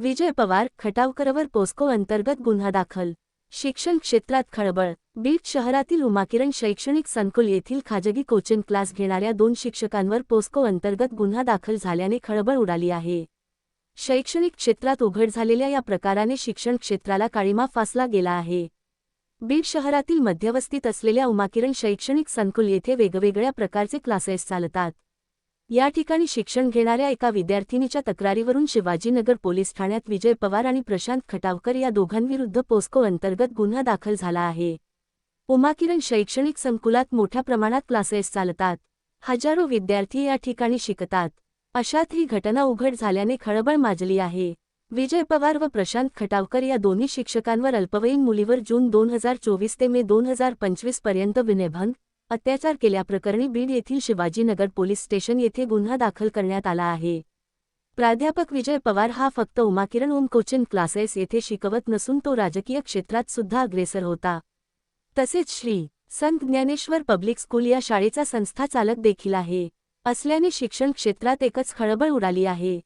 Vijay Pawar खटावकरवर POCSO अंतर्गत गुन्हा दाखल. शिक्षण क्षेत्रात खळबळ. बीड शहरातील उमाकिरण शैक्षणिक संकुल येथील खाजगी कोचिंग क्लास घेणाऱ्या दोन शिक्षकांवर पोस्को अंतर्गत गुन्हा दाखल झाल्याने खळबळ उडाली आहे. शैक्षणिक क्षेत्रात उघड झालेल्या या प्रकाराने शिक्षण क्षेत्राला काळीमा फासला गेला आहे. बीड शहरातील मध्यवस्तीत असलेल्या उमाकिरण शैक्षणिक संकुल येथे वेगवेगळ्या प्रकारचे क्लासेस चालतात. या ठिकाणी शिक्षण घेणाऱ्या एका विद्यार्थिनीच्या तक्रारीवरून शिवाजीनगर पोलीस ठाण्यात विजय पवार आणि प्रशांत खटावकर या दोघांविरुद्ध पोस्को अंतर्गत गुन्हा दाखल झाला आहे. उमाकिरण शैक्षणिक संकुलात मोठ्या प्रमाणात क्लासेस चालतात. हजारो विद्यार्थी या ठिकाणी शिकतात. अशात ही घटना उघड झाल्याने खळबळ माजली आहे. विजय पवार व प्रशांत खटावकर या दोन्ही शिक्षकांवर अल्पवयीन मुलीवर जून दोन हजार चोवीस ते मे दोन हजार पंचवीसपर्यंत विनयभंग अत्याचार केल्याप्रकरणी बीड येथील शिवाजीनगर पोलीस स्टेशन येथे गुन्हा दाखल करण्यात आला आहे. प्राध्यापक विजय पवार हा फक्त उमाकिरण ओम कोचिंग क्लासेस येथे शिकवत नसून तो राजकीय क्षेत्रात सुद्धा अग्रेसर होता. तसेच श्री. संत ज्ञानेश्वर पब्लिक स्कूल या शाळेचा संस्था चालक देखील आहे. असल्याने शिक्षण क्षेत्रात एकच खळबळ उडाली आहे.